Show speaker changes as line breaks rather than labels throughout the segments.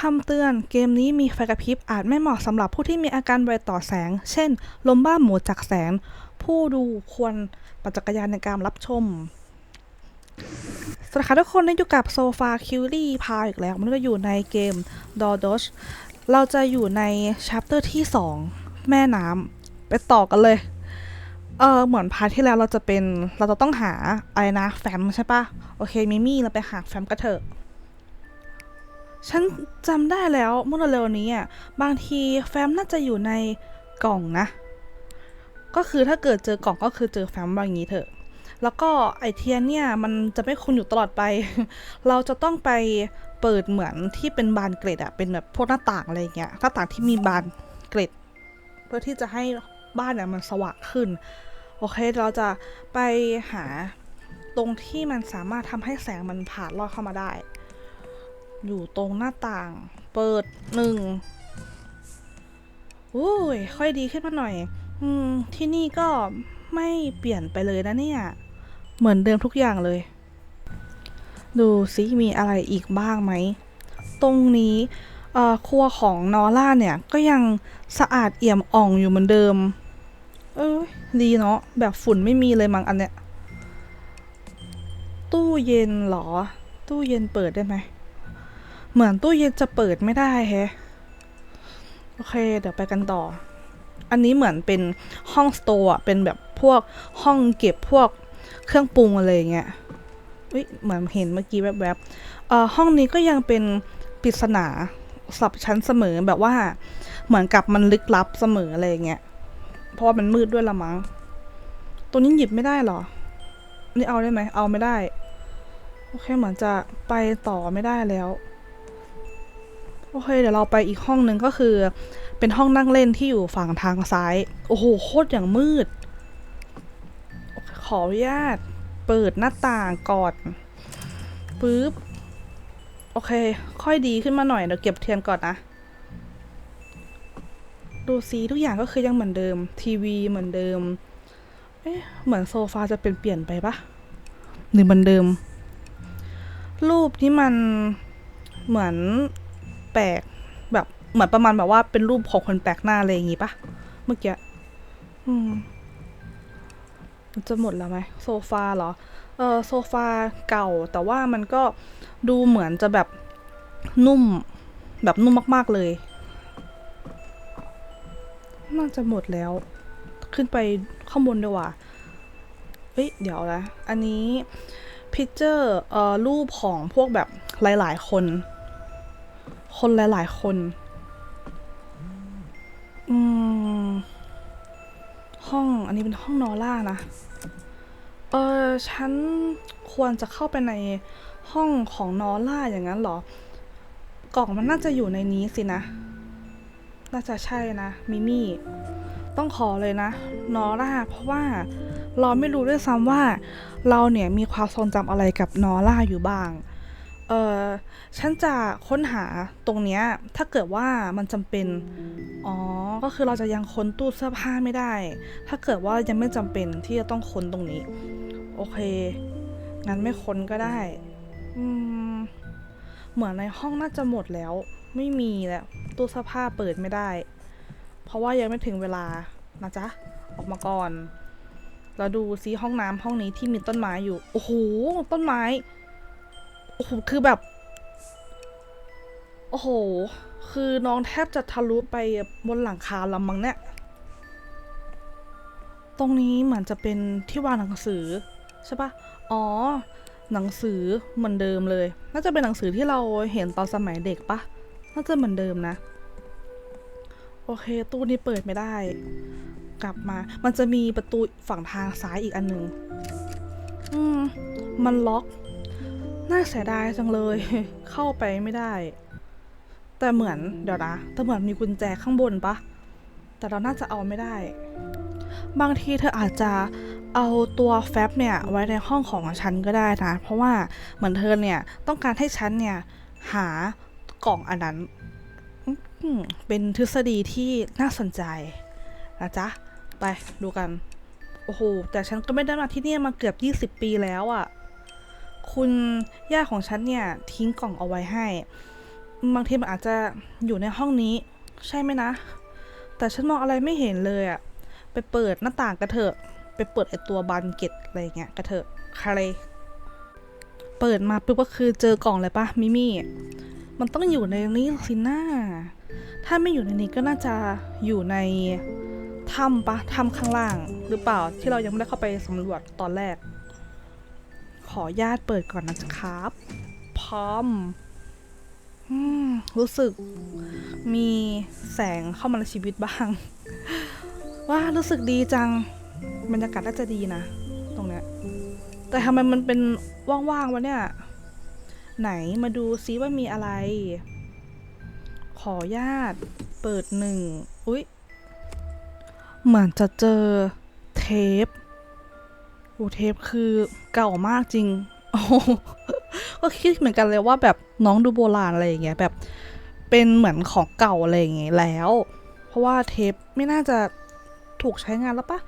คำเตือนเกมนี้มีไฟกระพริบอาจไม่เหมาะสำหรับผู้ที่มีอาการไวต่อแสง เช่น ลมบ้าหมูจากแสง ผู้ดูควรปัจจักรยานในการรับชมสวัสดีค่ะทุกคนนี่อยู่กับโซฟาคิวรี่พาอีกแล้ว มันก็อยู่ในเกม d o d o s เราจะอยู่ในชัปเตอร์ที่ 2 แม่น้ำไปต่อกันเลยเออเหมือนพาร์ทที่แล้วเราจะเป็นเราจะต้องหาอะไรนะแฟมใช่ปะโอเคมิมี่เราไปหาแฟมกันเถอะ ฉันจำได้แล้วเมื่อเร็วนี้อะบางทีแฟ้มน่าจะอยู่ในกล่องนะ ก็คือถ้าเกิดเจอกล่องก็คือเจอแฟ้มบางอย่างนี้เถอะ แล้วก็ไอเทียนเนี่ยมันจะไม่คงอยู่ตลอดไป เราจะต้องไปเปิดเหมือนที่เป็นบานเกล็ดอะเป็นแบบพวกหน้าต่างอะไรเงี้ยหน้าต่างที่มีบานเกล็ด เพื่อที่จะให้บ้านเนี่ยมันสว่างขึ้น โอเคเราจะไปหาตรงที่มันสามารถทำให้แสงมันผ่านลอดเข้ามาได้ อยู่ตรงหน้าต่าง เปิดหนึ่งอุ้ย ค่อยดีขึ้นมาหน่อย อืม ที่นี่ก็ไม่เปลี่ยนไปเลยนะเนี่ย เหมือนเดิมทุกอย่างเลย ดูซิมีอะไรอีกบ้างไหม ตรงนี้ครัวของนอร่าเนี่ย ก็ยังสะอาดเอี่ยมอ่องอยู่เหมือนเดิม เออดีเนาะ แบบฝุ่นไม่มีเลยมั้งอันเนี้ย ตู้เย็นหรอ ตู้เย็นเปิดได้ไหม เหมือนตู้เย็นจะเปิดไม่ได้แฮะ โอเค เดี๋ยวไปกันต่อ อันนี้เหมือนเป็นห้องสโตร์อะเป็นแบบพวกห้องเก็บพวกเครื่องปรุงอะไรเงี้ยเฮ้ยเหมือนเห็นเมื่อกี้แวบๆเอ่อห้องนี้ก็ยังเป็นปริศนาสับชั้นเสมอแบบว่า เหมือนกับมันลึกลับเสมออะไรเงี้ย เพราะว่ามันมืดด้วยละมั้ง ตัวนี้หยิบไม่ได้หรอ นี่เอาได้ไหม เอาไม่ได้ โอเค เหมือนจะไปต่อไม่ได้แล้ว โอเคเดี๋ยวเราไปอีกห้องหนึ่งก็คือ เป็นห้องนั่งเล่นที่อยู่ฝั่งทางซ้าย โอ้โหโคตรอย่างมืด ขออนุญาต เปิดหน้าต่างก่อนปึ๊บโอเค ค่อยดีขึ้นมาหน่อยเดี๋ยวเก็บเทียนก่อนนะ ดูซีทุกอย่างก็คือยังเหมือนเดิม ทีวีเหมือนเดิม เอ๊ะเหมือนโซฟาจะเป็นเปลี่ยนไปปะหรือเหมือนเดิม รูปที่มันเหมือน ปลกแบบเหมือนประมาณแบบว่าเป็นรูปของคนแปลกหน้าอะไรอย่างงี้ปะเมื่อกี้อืมมันจะหมดแล้วไหมโซฟาเหรอ เออโซฟาเก่า แต่ว่ามันก็ดูเหมือนจะแบบนุ่ม แบบนุ่มมาก ๆเลย น่าจะหมดแล้ว ขึ้นไปข้างบนดีกว่าเฮ้ย เดี๋ยวนะ อันนี้พิเจอร์เอ่อรูปของพวกแบบหลาย ๆ คน คนหลาย ๆ คน อืม ห้องอันนี้เป็นห้องนอร่านะ เออฉันควรจะเข้าไปในห้องของนอร่าอย่างนั้นเหรอ กล่องมันน่าจะอยู่ในนี้สินะ น่าจะใช่นะ มิมี่ ต้องขอเลยนะ นอร่า เพราะว่าเราไม่รู้ด้วยซ้ำว่า เราเนี่ยมีความทรงจำอะไรกับนอร่าอยู่บ้าง เออฉันจะค้นหาตรงเนี้ยถ้าเกิดว่ามันจำเป็น อ๋อ ก็คือเราจะยังค้นตู้เสื้อผ้าไม่ได้ ถ้าเกิดว่ายังไม่จำเป็นที่จะต้องค้นตรงนี้ โอเค งั้นไม่ค้นก็ได้ อืม เหมือนในห้องน่าจะหมดแล้ว ไม่มีแล้ว ตู้เสื้อผ้าเปิดไม่ได้ เพราะว่ายังไม่ถึงเวลานะจ๊ะ ออกมาก่อน เราดูซิห้องน้ำห้องนี้ที่มีต้นไม้อยู่ โอ้โห ต้นไม้ โอ้โห คือแบบ โอ้โห คือน้องแทบจะทะลุไปบนหลังคาลำมังเนี่ย ตรงนี้เหมือนจะเป็นที่วางหนังสือ ใช่ปะอ๋อ หนังสือเหมือนเดิมเลย น่าจะเป็นหนังสือที่เราเห็นตอนสมัยเด็กปะน่าจะเหมือนเดิมนะ โอเค ตู้นี้เปิดไม่ได้ กลับมา มันจะมีประตูฝั่งทางซ้ายอีกอันหนึ่ง อืม มันล็อก น่าเสียดายจังเลย เข้าไปไม่ได้ แต่เหมือนเดี๋ยวนะแต่เหมือนมีกุญแจข้างบนปะแต่เราน่าจะเอาไม่ได้ บางทีเธออาจจะเอาตัวแฟบเนี่ยไว้ในห้องของฉันก็ได้นะ เพราะว่าเหมือนเธอเนี่ยต้องการให้ฉันเนี่ยหากล่องอันนั้น เป็นทฤษฎีที่น่าสนใจนะจ๊ะ ไปดูกัน โอ้โห แต่ฉันก็ไม่ได้มาที่นี่มาเกือบ 20 ปีแล้วอะ่ะ คุณย่าของฉันเนี่ยทิ้งกล่องเอาไว้ให้ บางทีมันอาจจะอยู่ในห้องนี้ ใช่ไหมนะ แต่ฉันมองอะไรไม่เห็นเลยอะไปเปิดหน้าต่างกระเถอะ ไปเปิดไอตัวบานเกตอะไรเงี้ยกระเถอะคาเปิดมาปุ๊บก็คือเจอกล่องเลยปะมิมี่ มันต้องอยู่ในนี้สินะถ้าไม่อยู่ในนี้ก็น่าจะอยู่ในถ้ำปะถ้ำข้างล่าง หรือเปล่าที่เรายังไม่ได้เข้าไปสำรวจตอนแรก ขอญาตเปิดก่อนนะครับ พร้อมรู้สึกมีแสงเข้ามาในชีวิตบ้าง ว่ารู้สึกดีจัง บรรยากาศน่าจะดีนะ ตรงเนี้ย แต่ทำไมมันเป็นว่างๆวะเนี่ย ไหนมาดูซิว่ามีอะไร ขอญาตเปิดหนึ่ง อุ๊ย เหมือนจะเจอเทป โอ้เทปคือเก่ามากจริง โอ้โหก็คิดเหมือนกันเลยว่าแบบน้องดูโบราณอะไรอย่างเงี้ยแบบเป็นเหมือนของเก่าอะไรอย่างเงี้ยแล้ว เพราะว่าเทปไม่น่าจะถูกใช้งานแล้วปะ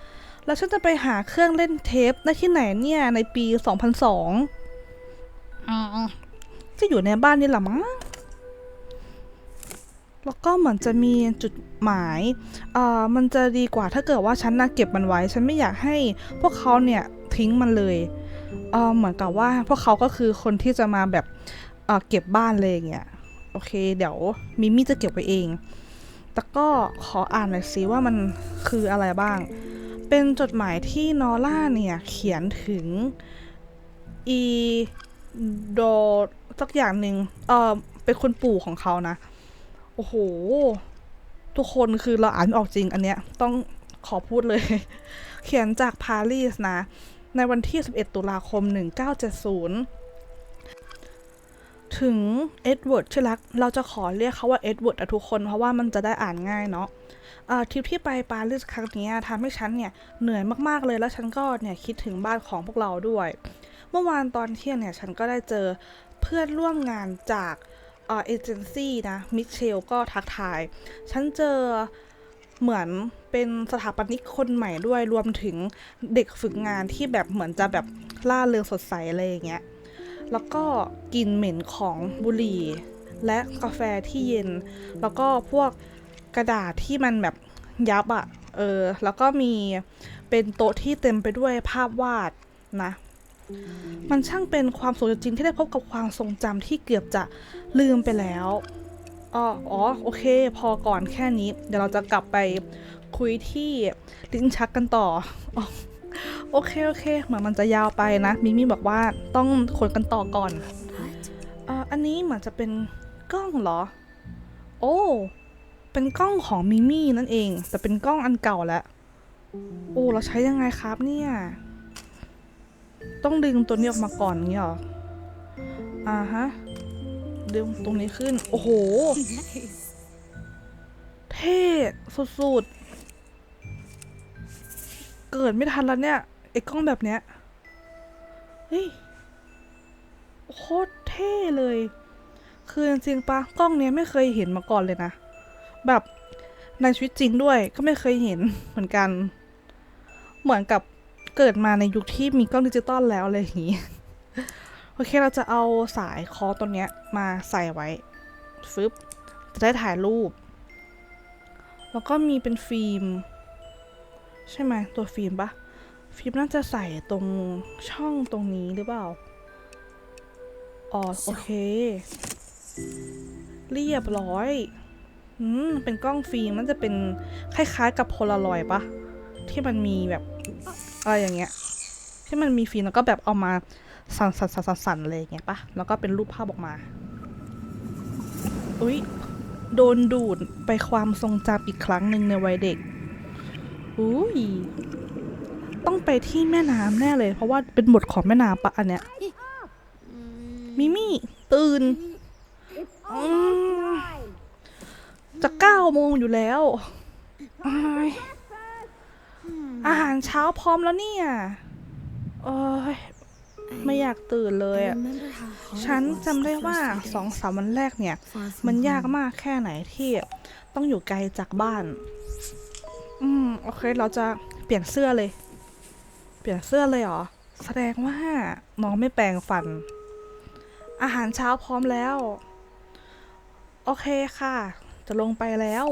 แล้วฉันจะไปหาเครื่องเล่นเทปได้ที่ไหนเนี่ยในปี2002อืมจะอยู่ในบ้านนี่แหละมั้งแล้วก็เหมือนจะมีจุดหมายเอ่อมันจะดีกว่าถ้าเกิดว่าฉันนะเก็บมันไว้ ฉันไม่อยากให้พวกเขาเนี่ย ทิ้งมันเลยเออเหมือนกับว่าพวกเขาก็คือคนที่จะมาแบบเออเก็บบ้านเลยอย่างเงี้ยโอเค เดี๋ยวมิมี่จะเก็บไว้เอง แต่ก็ขออ่านหน่อยสิว่ามันคืออะไรบ้าง เป็นจดหมายที่นอร่าเนี่ยเขียนถึงอีโดสักอย่างหนึ่งเออเป็นคนปู่ของเขานะ โอ้โห ทุกคนคือเราอ่านไม่ออกจริงอันเนี้ยต้องขอพูดเลย เขียนจากปารีสนะ ในวันที่ 11 ตุลาคม 1970 ถึงเอ็ดเวิร์ดที่รัก เราจะขอเรียกเขาว่าเอ็ดเวิร์ดอะทุกคนเพราะว่ามันจะได้อ่านง่ายเนาะทริปที่ไปปารีสครั้งนี้ทำให้ฉันเนี่ยเหนื่อยมากๆเลยแล้วฉันก็เนี่ยคิดถึงบ้านของพวกเราด้วย เมื่อวานตอนเที่ยงเนี่ยฉันก็ได้เจอเพื่อนร่วมงานจากเอเจนซี่นะมิเชลก็ทักทาย ฉันเจอ เหมือนเป็นสถาปนิกคนใหม่ด้วยรวมถึงเด็กฝึกงานที่แบบเหมือนจะแบบล่าเริงสดใสอะไรอย่างเงี้ยแล้วก็กลิ่นเหม็นของบุหรี่ และกาแฟที่เย็น แล้วก็พวกกระดาษที่มันแบบยับอะ่ะเออแล้วก็มีเป็นโต๊ะที่เต็มไปด้วยภาพวาดนะ มันช่างเป็นความทรงจำจริงที่ได้พบกับความทรงจำที่เกือบจะลืมไปแล้ว อ๋อโอเค พอก่อนแค่นี้ เดี๋ยวเราจะกลับไปคุยที่ลิ้นชักกันต่ออโอเค โอเค เหมือนมันจะยาวไปนะ มิมี่บอกว่าต้องคนกันต่อก่อนเอออันนี้เหมือนจะเป็นกล้องเหรอ โอ้ เป็นกล้องของมิมี่นั่นเอง แต่เป็นกล้องอันเก่าแล้ว โอ้ เราใช้ยังไงครับเนี่ย ต้องดึงตัวนี้ออกมาก่อนงี้หรอ อ่าฮะ ดึงตรงนี้ขึ้น โอ้โห เท่สุดๆ เกิดไม่ทันแล้วเนี่ยไอ้กล้องแบบเนี้ย เฮ้ย โคตรเท่เลย คือจริงๆปะกล้องเนี้ยไม่เคยเห็นมาก่อนเลยนะ แบบในชีวิตจริงด้วยก็ไม่เคยเห็นเหมือนกัน เหมือนกับเกิดมาในยุคที่มีกล้องดิจิตอลแล้วอะไรอย่างงี้ โอเคเราจะเอาสายคอตัวเนี้ยมาใส่ไว้ฟึบจะได้ถ่ายรูป แล้วก็มีเป็นฟิล์ม ใช่ไหมตัวฟิล์มปะฟิล์มน่าจะใส่ตรงช่องตรงนี้หรือเปล่าอ๋อโอเค เรียบร้อยอืมเป็นกล้องฟิล์มมันจะเป็นคล้ายๆ กับโพลารอยด์ปะที่มันมีแบบอะไรอย่างเงี้ยที่มันมีฟิล์มแล้วก็แบบเอามา สั่นสั่นสั่นสั่นสั่นอะไรอย่างเงี้ยปะแล้วก็เป็นรูปภาพออกมาอุ๊ยโดนดูดไปความทรงจำอีกครั้งหนึ่งในวัยเด็กอุ้ยต้องไปที่แม่น้ำแน่เลย เพราะว่าเป็นบทของแม่น้ำปะอันเนี้ยมิมี่ตื่นจะเก้าโมงอยู่แล้วอายอาหารเช้าพร้อมแล้วเนี่ย โอ้ย ไม่อยากตื่นเลยอะฉันจำได้ว่าสองสามวันแรกเนี่ย มันยากมากแค่ไหนที่ต้องอยู่ไกลจากบ้าน อืม โอเค เราจะเปลี่ยนเสื้อเลย เปลี่ยนเสื้อเลยเหรอ แสดงว่าน้องไม่แปรงฟัน อาหารเช้าพร้อมแล้ว โอเคค่ะ จะลงไปแล้ว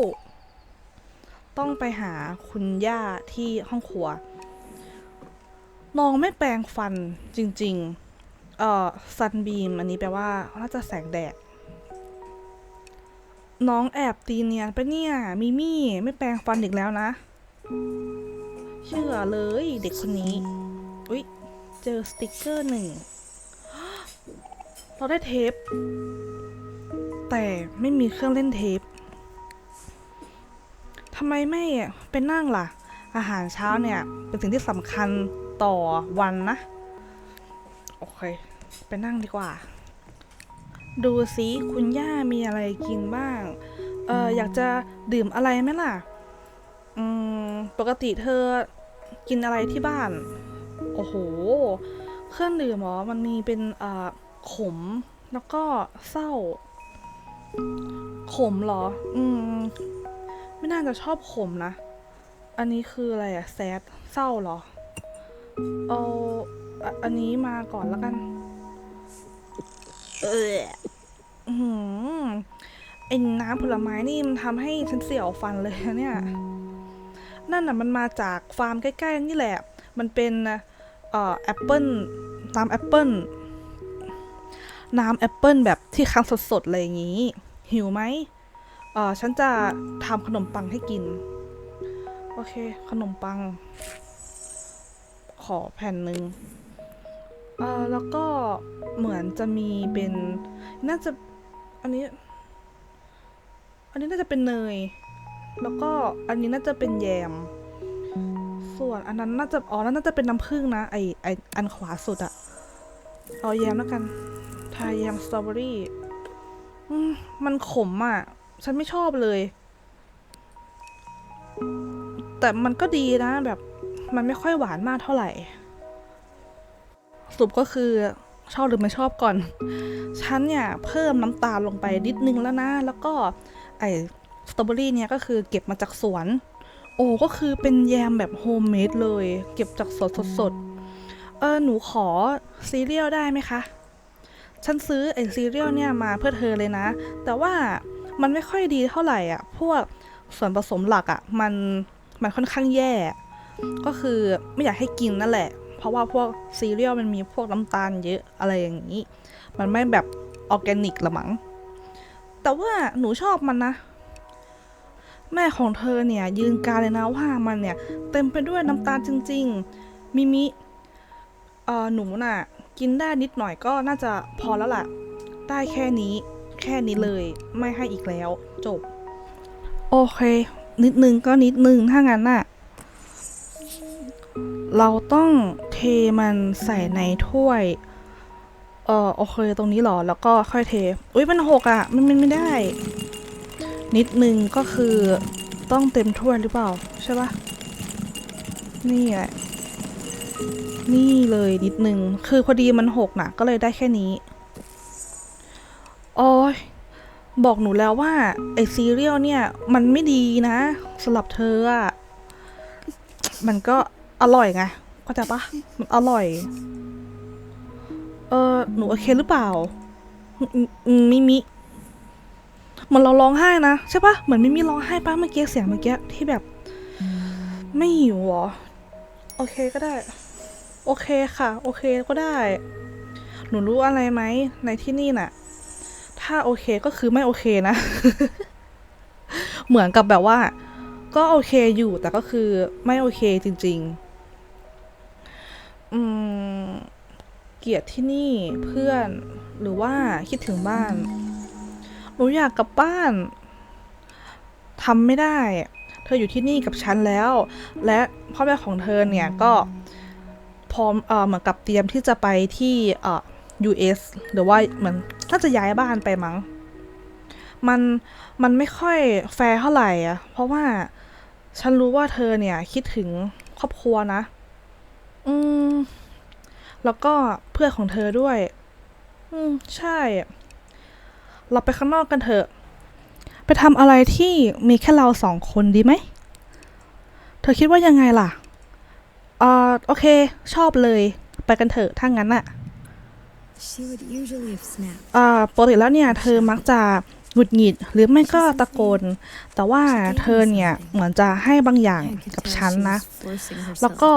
ต้องไปหาคุณย่าที่ห้องครัว น้องไม่แปรงฟันจริง ๆ เอ่อซันบีมอันนี้แปลว่าน่าจะแสงแดด น้องแอบตีเนียนไปะเนี่ย มิมี่ ไม่แปรงฟันอีกแล้วนะ เชื่อเลยเด็กคนนี้ อุ๊ย เจอสติกเกอร์หนึ่ง เราได้เทป แต่ไม่มีเครื่องเล่นเทปทำไมไม่ไปนั่งล่ะ อาหารเช้าเนี่ย เป็นสิ่งที่สำคัญ ต่อวันนะ โอเค ไปนั่งดีกว่า ดูสิคุณย่ามีอะไรกินบ้าง เอออยากจะดื่มอะไรไหมล่ะ อืม ปกติเธอกินอะไรที่บ้าน โอ้โห เครื่องดื่มเหรอ มันมีเป็นเอ่อขม แล้วก็เศร้า ขมเหรอ อืม ไม่น่าจะชอบขมนะ อันนี้คืออะไรอะแซดเศร้าเหรอ เอาอันนี้มาก่อนแล้วกัน เออหือไอ้น้ำผลไม้นี่มันทำให้ฉันเสียวฟันเลยเนี่ย นั่นน่ะมันมาจากฟาร์มใกล้ๆนี่แหละ มันเป็นเอ่อแอปเปิลน้ำแอปเปิลน้ำแอปเปิลแบบที่คั้นสดๆเลยอย่างนี้ หิวไหมเอ่อฉันจะทำขนมปังให้กิน โอเค ขนมปัง อแผ่นหนึ่งเอ่อแล้วก็เหมือนจะมีเป็น น่าจะ อันนี้ อันนี้น่าจะเป็นเนย แล้วก็อันนี้น่าจะเป็นแยม ส่วนอันนั้นน่าจะ อ๋อนั่นน่าจะเป็นน้ำผึ้งนะ ไอไออันขวาสุดอะเอาแยมแล้วกัน ทาแยมสตรอเบอรี่มมันขมอะฉันไม่ชอบเลย แต่มันก็ดีนะแบบ มันไม่ค่อยหวานมากเท่าไหร่สรุปก็คือชอบหรือไม่ชอบก่อน ฉันเนี่ยเพิ่มน้ำตาลลงไปนิดนึงแล้วนะ แล้วก็ไอสตรอเบอรี่เนี่ยก็คือเก็บมาจากสวน โอ้ก็คือเป็นแยมแบบโฮมเมดเลย เก็บจากสดสดเออหนูขอซีเรียลได้ไหมคะ ฉันซื้อไอซีเรียลเนี่ยมาเพื่อเธอเลยนะ แต่ว่ามันไม่ค่อยดีเท่าไหร่อะ พวกส่วนผสมหลักอะ มันมันค่อนข้างแย่ ก็คือไม่อยากให้กินนั่นแหละ เพราะว่าพวกซีเรียลมันมีพวกน้ำตาลเยอะอะไรอย่างนี้ มันไม่แบบออร์แกนิกละมั้งแต่ว่าหนูชอบมันนะ แม่ของเธอเนี่ย ยืนการเลยนะว่ามันเนี่ย เต็มไปด้วยน้ำตาลจริง ๆ มิมิเออหนูน่ะ กินได้นิดหน่อยก็น่าจะพอแล้วล่ะ ได้แค่นี้ แค่นี้เลย ไม่ให้อีกแล้ว จบ โอเค นิดนึงก็นิดนึงถ้างั้นน่ะ เราต้องเทมันใส่ในถ้วย เออโอเคตรงนี้หรอ แล้วก็ค่อยเท อุ้ยมันหกอะ่ะ มันมันไม่ได้ นิดนึงก็คือต้องเต็มถ้วยหรือเปล่า ใช่ปะนี่แหละ นี่เลยนิดนึง คือพอดีมันหกนะก็เลยได้แค่นี้ โอ้ยบอกหนูแล้วว่า ไอซีเรียลเนี่ย มันไม่ดีนะสำหรับเธออะมันก็ อร่อยไงเข้าใจปะมันอร่อย เออหนูโอเคหรือเปล่ามิมิเหมือนเราร้องไห้นะใช่ปะเหมือนมิมิร้องไห้ปะเมื่อกี้เสียงเมื่อกี้ที่แบบ ไม่หิวเหรอ โอเคก็ได้ โอเคค่ะ โอเคก็ได้ หนูรู้อะไรไหมในที่นี่น่ะ ถ้าโอเคก็คือไม่โอเคนะ เหมือนกับแบบว่า ก็โอเคอยู่แต่ก็คือไม่โอเคจริง ๆ เกลียดที่นี่เพื่อนหรือว่าคิดถึงบ้านหนูอยากกลับบ้านทำไม่ได้ เธออยู่ที่นี่กับฉันแล้ว และพ่อแม่ของเธอเนี่ยก็พร้อมเออเหมือนกับเตรียมที่จะไปที่เอ่อ US หรือว่าเหมือนน่าจะย้ายบ้านไปมั้ง มันมันไม่ค่อยแฟร์เท่าไหร่อะ เพราะว่าฉันรู้ว่าเธอเนี่ยคิดถึงครอบครัวนะ อืม แล้วก็เพื่อนของเธอด้วย อืม ใช่ เราไปข้างนอกกันเถอะ ไปทำอะไรที่มีแค่เราสองคนดีไหม เธอคิดว่ายังไงล่ะเอ่อโอเค ชอบเลย ไปกันเถอะถ้างั้นอะ
She would usually have snapped.
อ่าปกติแล้วเนี่ย เธอมักจะ หงุดหงิดหรือไม่ก็ตะโกน แต่ว่าเธอเนี่ยเหมือนจะให้บางอย่างกับฉันนะ แล้วก็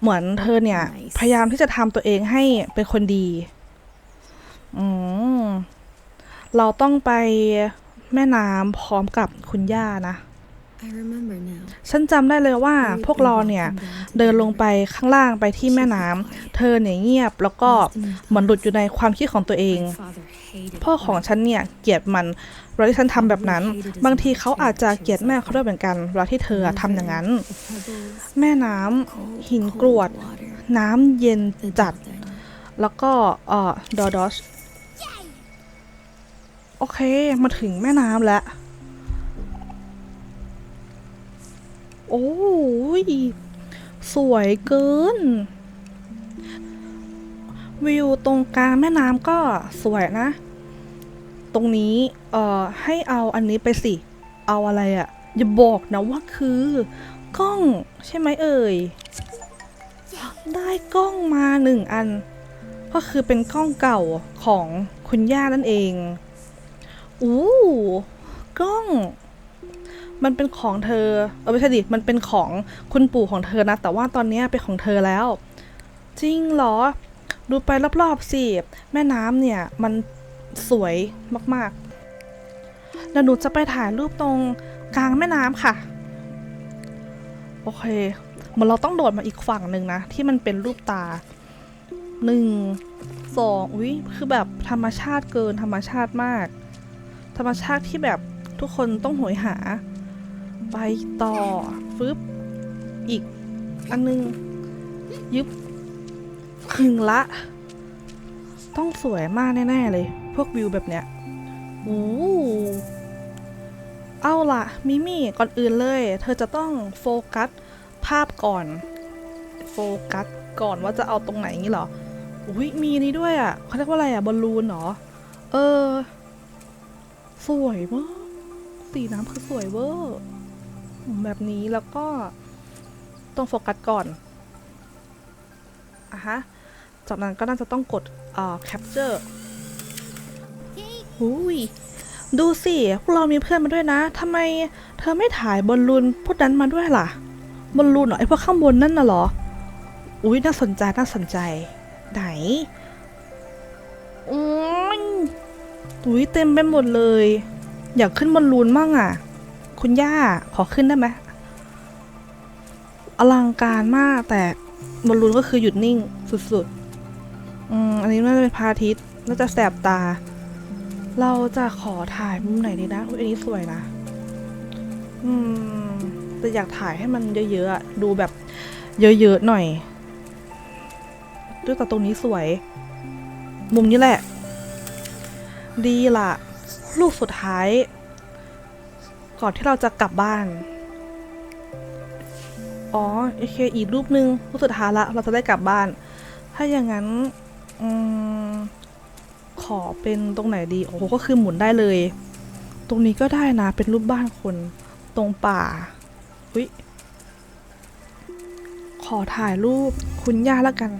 เหมือนเธอเนี่ยพยายามที่จะทำตัวเองให้เป็นคนดี อืม เราต้องไปแม่น้ำพร้อมกับคุณย่านะ ฉันจำได้เลยว่าพวกเราเนี่ย เดินลงไปข้างล่างไปที่แม่น้ำเธอเนี่ยเงียบแล้วก็เหมือนหลุดอยู่ในความคิดของตัวเอง พ่อของฉันเนี่ยเกลียดมันเวลาที่ฉันทำแบบนั้น บางทีเขาอาจจะเกลียดแม่เขาด้วยเหมือนกันเวลาที่เธอทำอย่างนั้น แม่น้ำหินกรวด น้ำเย็นจัด แล้วก็เอ่อดอดอชโอเค มาถึงแม่น้ำแล้ว โอ้ย สวยเกิน วิวตรงกลางแม่น้ำก็สวยนะ ตรงนี้เอ่อให้เอาอันนี้ไปสิ เอาอะไรอะ่ะ อย่าบอกนะว่าคือกล้องใช่ไหมเอ่ย ได้กล้องมาหนึ่งอัน ก็คือเป็นกล้องเก่าของคุณย่านั่นเอง อู้กล้อง มันเป็นของเธอ เออไม่ใช่ดิ มันเป็นของคุณปู่ของเธอนะ แต่ว่าตอนนี้เป็นของเธอแล้ว จริงเหรอ ดูไปรอบๆสิแม่น้ำเนี่ยมันสวยมากๆ แล้วหนูจะไปถ่ายรูปตรงกลางแม่น้ำค่ะ โอเคเหมือนเราต้องโดดมาอีกฝั่งหนึ่งนะ ที่มันเป็นรูปตาหนึ่งสองอุ้ยคือแบบธรรมชาติเกินธรรมชาติมาก ธรรมชาติที่แบบทุกคนต้องโหยหา ไปต่อฟึบอีกอันนึง ยึบ ถึงละ ต้องสวยมากแน่ ๆ เลย พวกวิวแบบเนี้ยโอ้เอาล่ะ มิมี่ก่อนอื่นเลย เธอจะต้องโฟกัสภาพก่อน โฟกัสก่อนว่าจะเอาตรงไหนงี้เหรอ อุ้ยมีนี้ด้วยอะเขาเรียกว่าอะไรอะบอลลูนเหรอ เออ สวยมากสีน้ำคือสวยเวอร์แบบนี้แล้วก็ต้องโฟกัสก่อนอะฮะ จากนั้นก็น่าจะต้องกดเอ่อ capture อุ้ยดูสิ พวกเรามีเพื่อนมาด้วยนะ ทำไมเธอไม่ถ่ายบอลลูนพวกนั้นมาด้วยล่ะ บอลลูนเหรอ ไอพวกข้างบนนั่นน่ะเหรอ อุ้ยน่าสนใจ น่าสนใจ ไหนอืมอุ้ยเต็มไปหมดเลย อยากขึ้นบอลลูนมั่งอะ คุณย่า ขอขึ้นได้ไหมอลังการมากแต่บอลลูนก็คือหยุดนิ่งสุดๆ อืมอันนี้น่าจะเป็นพาทิตย์น่าจะแสบตา เราจะขอถ่ายมุมไหนดีนะอันนี้สวยนะ อืมแต่อยากถ่ายให้มันเยอะๆดูแบบเยอะๆหน่อยด้วยแต่ตรงนี้สวย มุมนี้แหละ ดีละลูกสุดท้าย ก่อนที่เราจะกลับบ้าน อ๋อโอเคอีกรูปหนึ่งรูปสุดท้ายละ เราจะได้กลับบ้าน ถ้าอย่างนั้น อมขอเป็นตรงไหนดี โอ้โหก็คือหมุนได้เลย ตรงนี้ก็ได้นะ เป็นรูปบ้านคน ตรงป่าอุ้ยขอถ่ายรูปคุณย่าแล้วกัน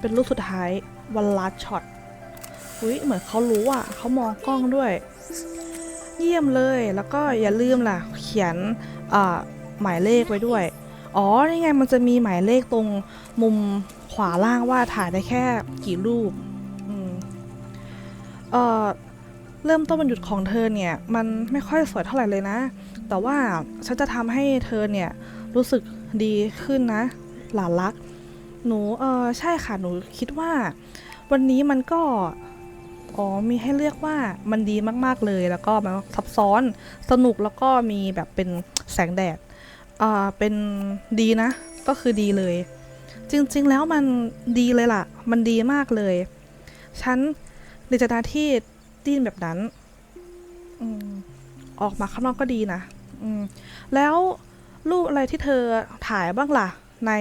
เป็นรูปสุดท้ายวันลัดช็อตอุ้ยเหมือนเขารู้อะเขามองกล้องด้วย เยี่ยมเลย แล้วก็อย่าลืมล่ะ เขียนหมายเลขไว้ด้วย อ๋อ นี่ไงมันจะมีหมายเลขตรงมุม ขวาล่างว่าถ่ายได้แค่กี่รูปเออเริ่มต้นวันหยุดของเธอเนี่ย มันไม่ค่อยสวยเท่าไหร่เลยนะ แต่ว่าฉันจะทำให้เธอเนี่ย รู้สึกดีขึ้นนะ หลานรัก หนูเออใช่ค่ะหนูคิดว่า วันนี้มันก็อ๋อมีให้เลือกว่ามันดีมากๆเลยแล้วก็มันซับซ้อนสนุกแล้วก็มีแบบเป็นแสงแดดอ่าเป็นดีนะ ก็คือดีเลย จริง ๆ แล้วมันดีเลยล่ะ มันดีมากเลย ฉันดีใจนะที่ดยินแบบนั้นอออกมาข้างนอกก็ดีนะแล้วรูปอะไรที่เธอถ่ายบ้างล่ะ ใน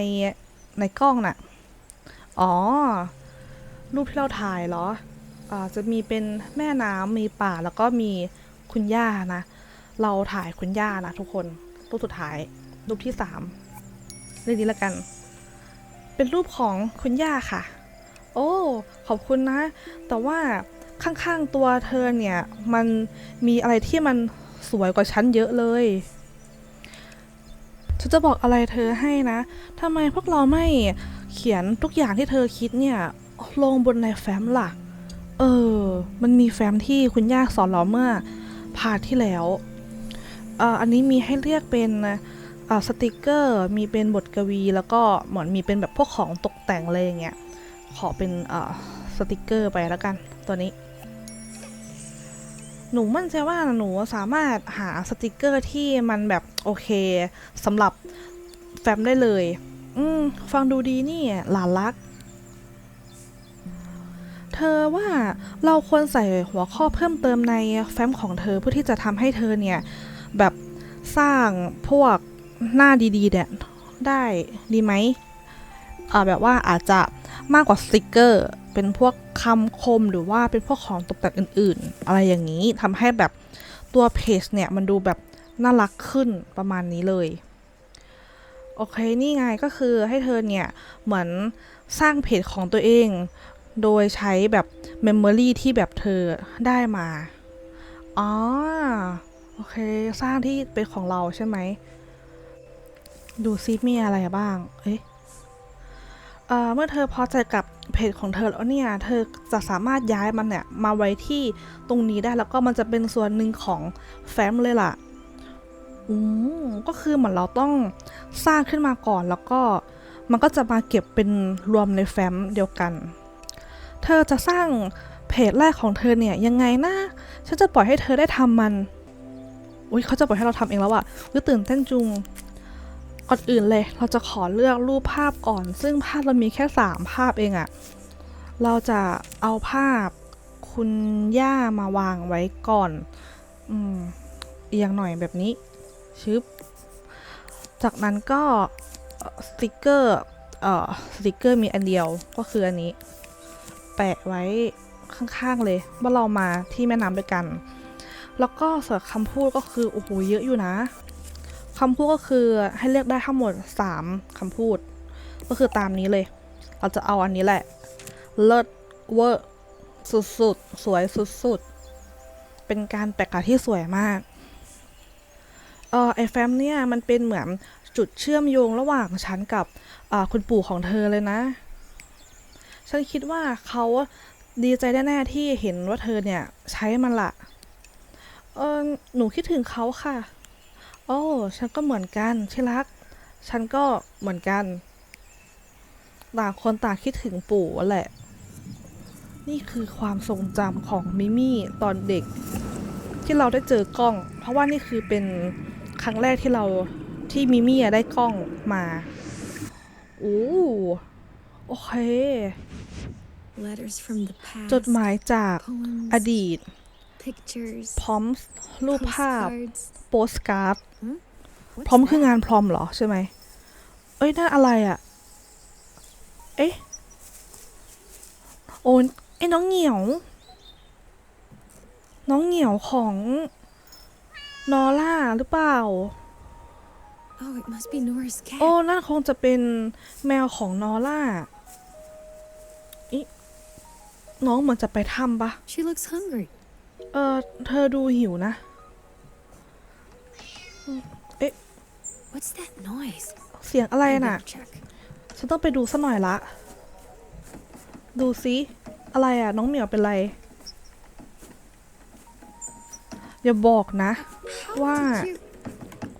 ในกล้องน่ะ อ๋อ รูปที่เราถ่ายเหรออจะมีเป็นแม่น้ำมีป่าแล้วก็มีคุณย่านะ เราถ่ายคุณย่านะทุกคน รูปสุดท้าย รูปที่สามเรื่องนี้ละกัน เป็นรูปของคุณย่าค่ะ โอ้ ขอบคุณนะ แต่ว่าข้างๆตัวเธอเนี่ย มันมีอะไรที่มันสวยกว่าฉันเยอะเลยฉันจะบอกอะไรเธอให้นะทำไมพวกเราไม่เขียนทุกอย่างที่เธอคิดเนี่ย ลงบนในแฟ้มล่ะเออ มันมีแฟ้มที่คุณย่าสอนเราเมื่อพาที่แล้วเอออันนี้มีให้เรียกเป็น สติกเกอร์มีเป็นบทกวี แล้วก็เหมือนมีเป็นแบบพวกของตกแต่งอะไรอย่างเงี้ยขอเป็นอ่อสติกเกอร์ไปแล้วกันตัวนี้ หนูมั่นใจว่าหนูสามารถหาสติกเกอร์ที่มันแบบโอเคสำหรับแฟ้มได้เลย อืมฟังดูดีนี่หลานรัก เธอว่าเราควรใส่หัวข้อเพิ่มเติมในแฟ้มของเธอเพื่อที่จะทำให้เธอเนี่ย แบบสร้างพวก หน้าดีๆเนี่ยได้ดีไหมอ่าแบบว่าอาจจะมากกว่าสติกเกอร์ เป็นพวกคำคมหรือว่าเป็นพวกของตกแต่งอื่น ๆ อะไรอย่างนี้ทำให้แบบตัวเพจเนี่ยมันดูแบบน่ารักขึ้นประมาณนี้เลย โอเคนี่ไงก็คือให้เธอเนี่ยเหมือนสร้างเพจของตัวเอง โดยใช้แบบเมมโมรีที่แบบเธอได้มา อ๋อ โอเค สร้างที่เป็นของเราใช่ไหม ดูซิมีอะไรบ้าง เอ๊ะเมื่อเธอพอใจกับเพจของเธอแล้วเนี่ย เธอจะสามารถย้ายมันเนี่ยมาไว้ที่ตรงนี้ได้แล้วก็มันจะเป็นส่วนหนึ่งของแฟ้มเลยล่ะ อืมก็คือเหมือนเราต้องสร้างขึ้นมาก่อนแล้วก็มันก็จะมาเก็บเป็นรวมในแฟ้มเดียวกัน เธอจะสร้างเพจแรกของเธอเนี่ยยังไงนะ ฉันจะปล่อยให้เธอได้ทำมัน อุ้ยเขาจะปล่อยให้เราทำเองแล้วอะวิตื่นเต้นจุง ก่อนอื่นเลยเราจะขอเลือกรูปภาพก่อน ซึ่งภาพเรามีแค่สามภาพเองอะเราจะเอาภาพคุณย่ามาวางไว้ก่อนอืมเอียงหน่อยแบบนี้ชึบจากนั้นก็สติกเกอร์เอ่อสติกเกอร์มีอันเดียวก็คืออันนี้ แปะไว้ข้างๆเลยว่าเรามาที่แม่น้ำด้วยกัน แล้วก็ส่วนคำพูดก็คือโอ้โหเยอะอยู่นะ คำพูดก็คือให้เลือกได้ทั้งหมด 3คำพูด ก็คือตามนี้เลย เราจะเอาอันนี้แหละ เลิศเวอร์สุดๆสวยสุดๆ เป็นการแปะกระดาที่สวยมากเออไอแฟมเนี่ยมันเป็นเหมือนจุดเชื่อมโยงระหว่างฉันกับคุณปู่ของเธอเลยนะ ฉันคิดว่าเขาดีใจแน่ๆที่เห็นว่าเธอเนี่ยใช้มันละเออหนูคิดถึงเขาค่ะ โอ้ ฉันก็เหมือนกันที่รัก ฉันก็เหมือนกัน ต่างคนต่างคิดถึงปู่แหละ นี่คือความทรงจำของมิมี่ตอนเด็ก ที่เราได้เจอกล้อง เพราะว่านี่คือเป็นครั้งแรกที่เราที่มิมี่อะได้กล้องมาโอ้โอเค
Letters from the past.
จดหมายจาก
poems,
อดีต
pictures,
พร้อมรูปภาพ
postcards.
โปสการ์ด
What's
พร้อมคือ
that?
งานพร้อมเหรอใช่ไหม เอ้ยนั่นอะไรอะ่ะ เอ๊ะโอ้ยไอ้น้องเหงียว น้องเหงียวของนอร่าหรือเปล่า
Oh, it must be Nora's cat.
โอ้ นั่นคงจะเป็นแมวของนอร่าอิน้องเหมือนจะไปถ้ำปะ
She looks hungry.
เออเธอดูหิวนะ
What's that noise?
เสียงอะไร
I
น่ะ
better check.
ฉันต้องไปดูสักหน่อยละ ดูซิอะไรอะ น้องเหมียวเป็นไร อย่าบอกนะ
How
What?
did you?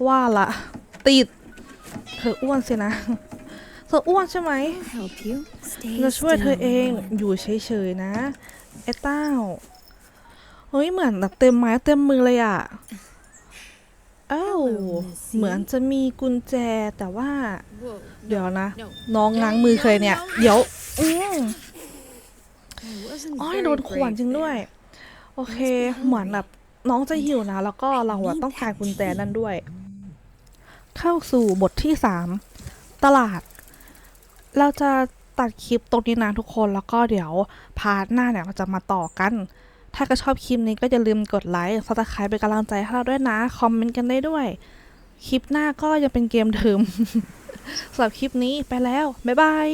ว่าละติด เธออ้วนสินะ เธออ้วนใช่ไหม
I'll help you. Stay
เราช่วย
still,
เธอเอง
Nolan.
อยู่เฉยๆนะไอ้เต้า เฮ้ยเหมือนแบบเต็มไม้เต็มมือเลยอะเอ้า
Hello, Missy.
เหมือนจะมีกุญแจแต่ว่า
Whoa,
เดี๋ยวนะ
no.
น้องง้างมือเคยเนี่ย เดี๋ยวอืม
I wasn't
อ้อย
very
โดนขวน
brave
จริงด้วย
there.
โอเค เหมือนแบบน้องจะหิวนะ แล้วก็เราอะต้องการกุญแจนั่นด้วย เข้าสู่บทที่สามตลาด เราจะตัดคลิปตรงนี้นะทุกคนแล้วก็เดี๋ยวพาร์ทหน้าเนี่ยเราจะมาต่อกัน ถ้าก็ชอบคลิปนี้ก็อย่าลืมกดไลค์ซับไครป์เป็นกำลังใจให้เราด้วยนะ คอมเมนต์กันได้ด้วย คลิปหน้าก็ยังเป็นเกมเดิมสำหรับคลิปนี้ไปแล้ว บ๊ายบาย